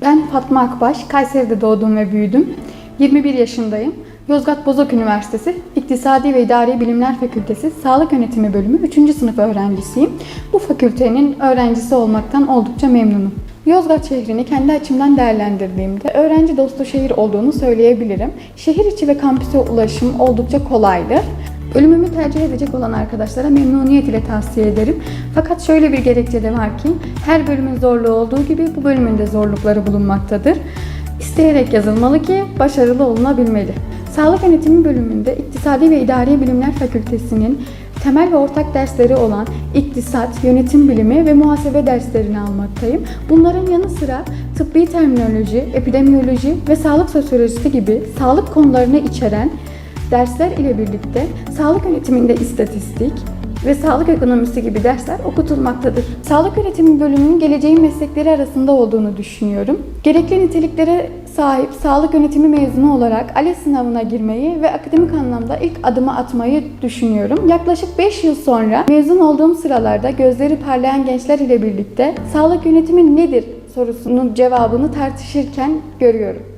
Ben Fatma Akbaş, Kayseri'de doğdum ve büyüdüm. 21 yaşındayım. Yozgat Bozok Üniversitesi İktisadi ve İdari Bilimler Fakültesi Sağlık Yönetimi Bölümü 3. sınıf öğrencisiyim. Bu fakültenin öğrencisi olmaktan oldukça memnunum. Yozgat şehrini kendi açımdan değerlendirdiğimde öğrenci dostu şehir olduğunu söyleyebilirim. Şehir içi ve kampüse ulaşım oldukça kolaydır. Bölümümü tercih edecek olan arkadaşlara memnuniyet ile tavsiye ederim. Fakat şöyle bir gerekçe de var ki her bölümün zorluğu olduğu gibi bu bölümün de zorlukları bulunmaktadır. İsteyerek yazılmalı ki başarılı olunabilmeli. Sağlık Yönetimi bölümünde İktisadi ve İdari Bilimler Fakültesinin temel ve ortak dersleri olan iktisat, yönetim bilimi ve muhasebe derslerini almaktayım. Bunların yanı sıra tıbbi terminoloji, epidemiyoloji ve sağlık sosyolojisi gibi sağlık konularını içeren dersler ile birlikte sağlık yönetiminde istatistik ve sağlık ekonomisi gibi dersler okutulmaktadır. Sağlık yönetimi bölümünün geleceğin meslekleri arasında olduğunu düşünüyorum. Gerekli niteliklere sahip sağlık yönetimi mezunu olarak ALES sınavına girmeyi ve akademik anlamda ilk adımı atmayı düşünüyorum. Yaklaşık 5 yıl sonra mezun olduğum sıralarda gözleri parlayan gençler ile birlikte sağlık yönetimi nedir sorusunun cevabını tartışırken görüyorum.